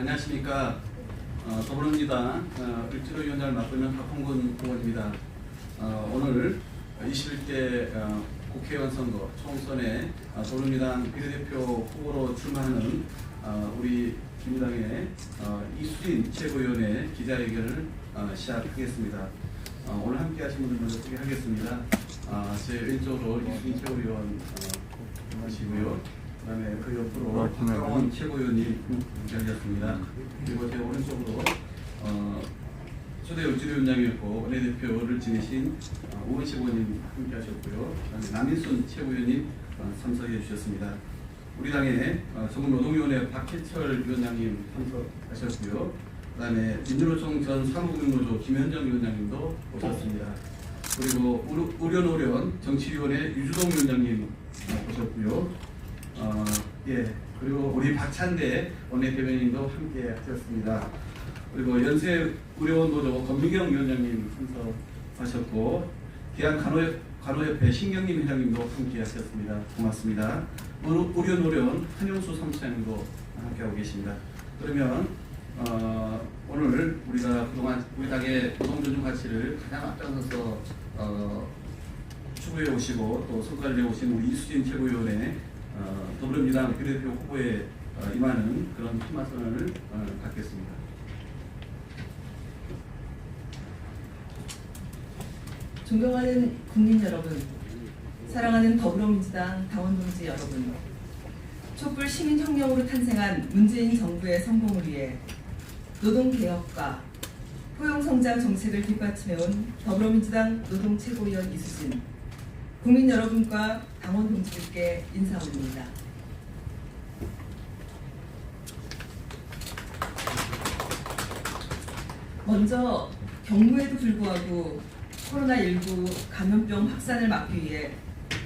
안녕하십니까. 어, 더불어민주당 어, 을지로위원장을 맡고 있는 박홍근 의원입니다. 어, 오늘 21대 어, 국회의원 선거 총선에 어, 더불어민주당 비례대표 후보로 출마하는 어, 우리 민주당의 어, 이수진 최고위원의 기자회견을 어, 시작하겠습니다. 어, 오늘 함께 하신 분들 먼저 소개하겠습니다. 어, 제 왼쪽으로 이수진 최고위원 어, 하시고요. 그다음에 그 옆으로 박강원 최고위원이 함께하셨습니다. 그리고 제 오른쪽으로 어, 초대 울지위원장이었고 원내대표를 지내신 어, 오은식 의원님 함께하셨고요. 그다음에 남인순 최고위원님 어, 참석해 주셨습니다. 우리 당의 어, 전국노동위원회 박해철 위원장님 참석하셨고요. 그다음에 민주노총 전 사무국노조 김현정 위원장님도 오셨습니다. 그리고 우려- 우려노련 정치위원회 유주동 위원장님 어, 오셨고요. 어, 예, 그리고 우리 박찬대 원내대변인도 함께 하셨습니다. 그리고 연세 의료원 노조 권미경 위원장님 참석하셨고 계양 간호협, 간호협회 신경림 회장님도 함께 하셨습니다. 고맙습니다. 의료- 의료노련 한용수 사무장님도 함께하고 계십니다. 그러면 어, 오늘 우리가 그동안 우리 당의 노동존중 가치를 가장 앞장서서 어, 추구해 오시고 또 선거를 해 오신 우리 이수진 최고위원의 어, 더불어민주당 비례대표 후보에 어, 임하는 그런 피마 선언을 어, 갖겠습니다. 존경하는 국민 여러분, 사랑하는 더불어민주당 당원 동지 여러분, 촛불 시민혁명으로 탄생한 문재인 정부의 성공을 위해 노동개혁과 포용성장 정책을 뒷받침해온 더불어민주당 노동최고위원 이수진, 국민 여러분과 당원 동지들께 인사 올립니다. 먼저 경무에도 불구하고 코로나19 감염병 확산을 막기 위해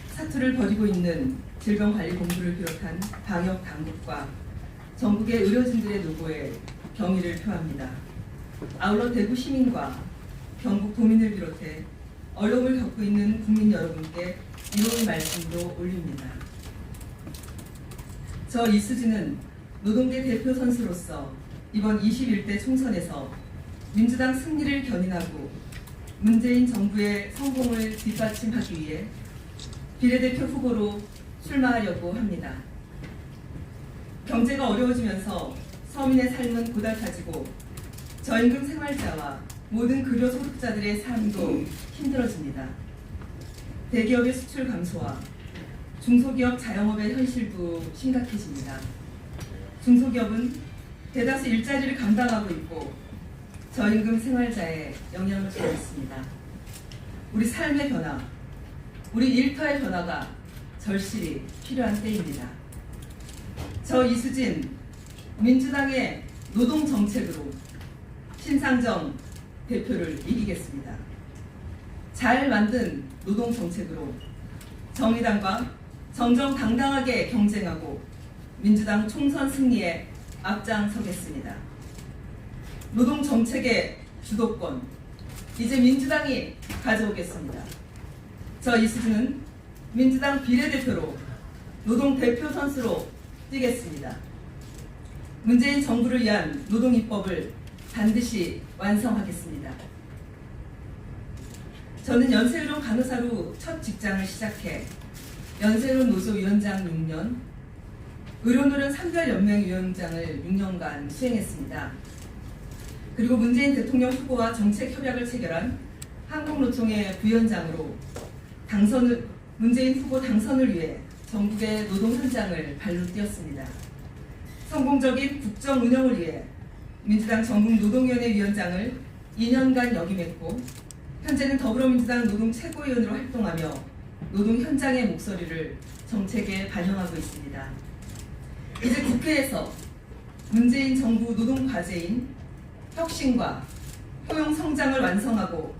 사투를 벌이고 있는 질병관리본부를 비롯한 방역 당국과 전국의 의료진들의 노고에 경의를 표합니다. 아울러 대구 시민과 경북 도민을 비롯해 어려움을 겪고 있는 국민 여러분께 이로운 말씀도 올립니다. 저 이수진은 노동계 대표 선수로서 이번 21대 총선에서 민주당 승리를 견인하고 문재인 정부의 성공을 뒷받침하기 위해 비례대표 후보로 출마하려고 합니다. 경제가 어려워지면서 서민의 삶은 고달파지고 저임금 생활자와 모든 급여 소득자들의 삶도 힘들어집니다. 대기업의 수출 감소와 중소기업 자영업의 현실도 심각해집니다. 중소기업은 대다수 일자리를 감당하고 있고 저임금 생활자의 영향을 받고 있습니다. 우리 삶의 변화, 우리 일터의 변화가 절실히 필요한 때입니다. 저 이수진 민주당의 노동 정책으로 신상정 대표를 이기겠습니다. 잘 만든 노동 정책으로 정의당과 정정당당하게 경쟁하고 민주당 총선 승리에 앞장서겠습니다. 노동 정책의 주도권 이제 민주당이 가져오겠습니다. 저 이수진은 민주당 비례대표로 노동 대표 선수로 뛰겠습니다. 문재인 정부를 위한 노동 입법을 반드시 완성하겠습니다. 저는 연세의료 간호사로 첫 직장을 시작해 연세의료 노조위원장 6년, 의료노련 산별연맹위원장을 6년간 수행했습니다. 그리고 문재인 대통령 후보와 정책 협약을 체결한 한국노총의 부위원장으로 당선을 문재인 후보 당선을 위해 전국의 노동 현장을 발로 뛰었습니다. 성공적인 국정 운영을 위해 민주당 전국 노동위원회 위원장을 2년간 역임했고 현재는 더불어민주당 노동 최고위원으로 활동하며 노동 현장의 목소리를 정책에 반영하고 있습니다. 이제 국회에서 문재인 정부 노동 과제인 혁신과 효용 성장을 완성하고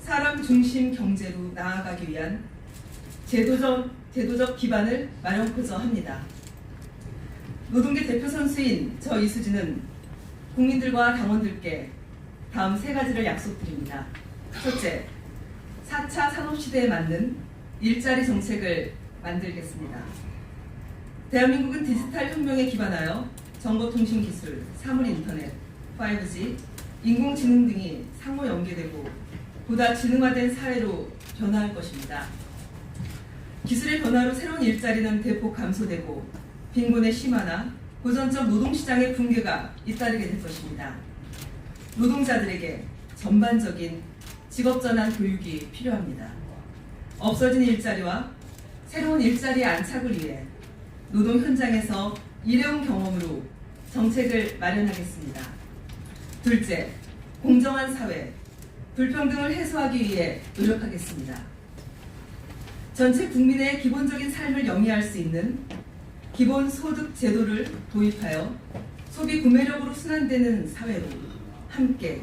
사람 중심 경제로 나아가기 위한 제도적, 제도적 기반을 마련코자 합니다. 노동계 대표 선수인 저 이수진은 국민들과 당원들께 다음 세 가지를 약속드립니다. 첫째, 4차 산업시대에 맞는 일자리 정책을 만들겠습니다. 대한민국은 디지털 혁명에 기반하여 정보통신기술, 사물인터넷, 5G, 인공지능 등이 상호 연계되고 보다 지능화된 사회로 변화할 것입니다. 기술의 변화로 새로운 일자리는 대폭 감소되고 빈곤의 심화나 고전적 노동시장의 붕괴가 잇따르게 될 것입니다. 노동자들에게 전반적인 직업전환 교육이 필요합니다. 없어진 일자리와 새로운 일자리의 안착을 위해 노동 현장에서 일해온 경험으로 정책을 마련하겠습니다. 둘째, 공정한 사회, 불평등을 해소하기 위해 노력하겠습니다. 전체 국민의 기본적인 삶을 영위할 수 있는 기본 소득 제도를 도입하여 소비 구매력으로 순환되는 사회로 함께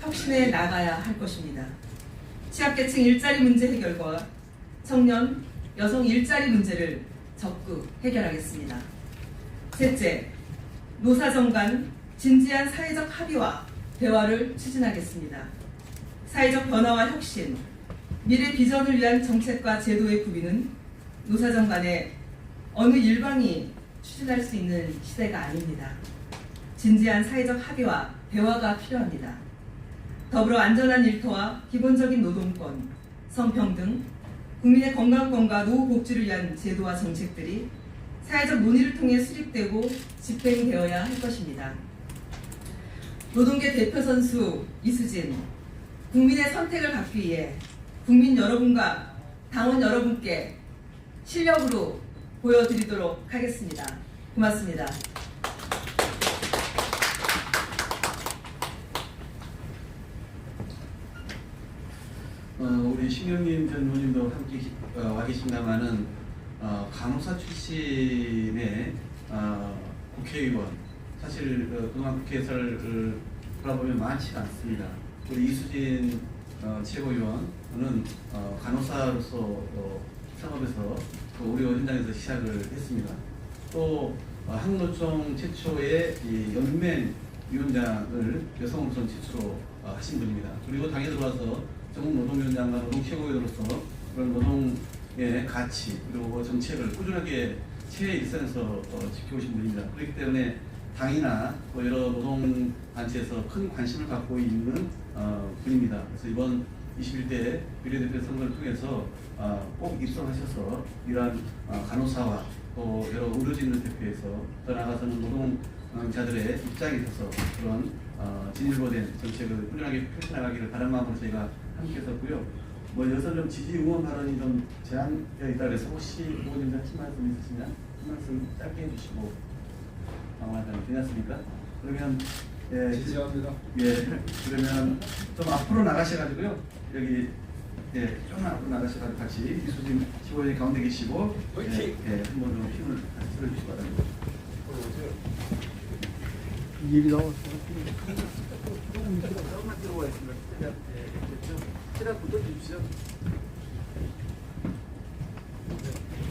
혁신해 나가야 할 것입니다. 취약계층 일자리 문제 해결과 청년, 여성 일자리 문제를 적극 해결하겠습니다. 셋째, 노사정 간 진지한 사회적 합의와 대화를 추진하겠습니다. 사회적 변화와 혁신, 미래 비전을 위한 정책과 제도의 구비는 노사정 간에 어느 일방이 추진할 수 있는 시대가 아닙니다. 진지한 사회적 합의와 대화가 필요합니다. 더불어 안전한 일터와 기본적인 노동권, 성평등, 국민의 건강권과 노후 복지를 위한 제도와 정책들이 사회적 논의를 통해 수립되고 집행되어야 할 것입니다. 노동계 대표 선수 이수진, 국민의 선택을 받기 위해 국민 여러분과 당원 여러분께 실력으로 보여드리도록 하겠습니다. 고맙습니다. 어, 우리 신경님 전 의원님도 함께 기- 어, 와 계십니다만은 어, 간호사 출신의 어, 국회의원 사실 어, 그동안 국회에서를 돌아보면 많지가 않습니다. 우리 이수진 어, 최고위원은 어, 간호사로서 어, 창업에서 또 우리 현장에서 시작을 했습니다. 또 어, 한국노총 최초의 이 연맹 위원장을 여성으로서 최초로 어, 하신 분입니다. 그리고 당에 들어와서 전국 노동위원장과 노동 최고위원으로서 그런 노동의 가치 그리고 정책을 꾸준하게 최일선에서 어, 지켜오신 분입니다. 그렇기 때문에 당이나 또 여러 노동 단체에서 큰 관심을 갖고 있는 어, 분입니다. 그래서 이번 21대 비례대표 선거를 통해서 어, 꼭 입성하셔서 이러한 어, 간호사와 또 여러 의료진을 대표해서 더 나아가서는 노동자들의 입장에 있어서 그런 어, 진일보된 정책을 꾸준하게 펼쳐나가기를 바란 마음으로 저희가 함께 했었고요. 뭐 여기서 좀 지지 응원 발언이 좀 제한되어 있다 그래서 혹시 의원님들 하신 말씀 있으시면 한 말씀 짧게 해주시고 방어하다면 괜찮습니까? 그러면 예, 지지합니다. 예, 그러면 좀 앞으로 나가셔가지고요. 여기 예, 조금만 앞으로 나가셔가지고 같이 이수진 시보이 가운데 계시고 예! 예, 한번 좀 힘을 같이 들어주시기 바랍니다. 일이 나왔어. 조금만 들어와 있습니다. 최대한 예, 됐죠? 최대한 붙어주십시오.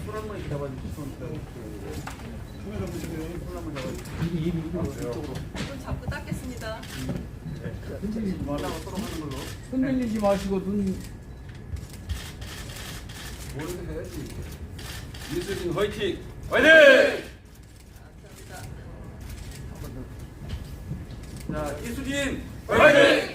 손 한번 이렇게 잡아주십시오. 손. 손을 잡으시고요. 손 한번 잡아주십시오. 일이 일이 이쪽으로. 손 잡고 닦겠습니다. 흔들리지 말라고 서로 하는 걸로. 흔들리지 마시고 눈뭘 해야지. 이수진 화이팅! 화이팅! 감사합니다. 자, 이수진 화이팅!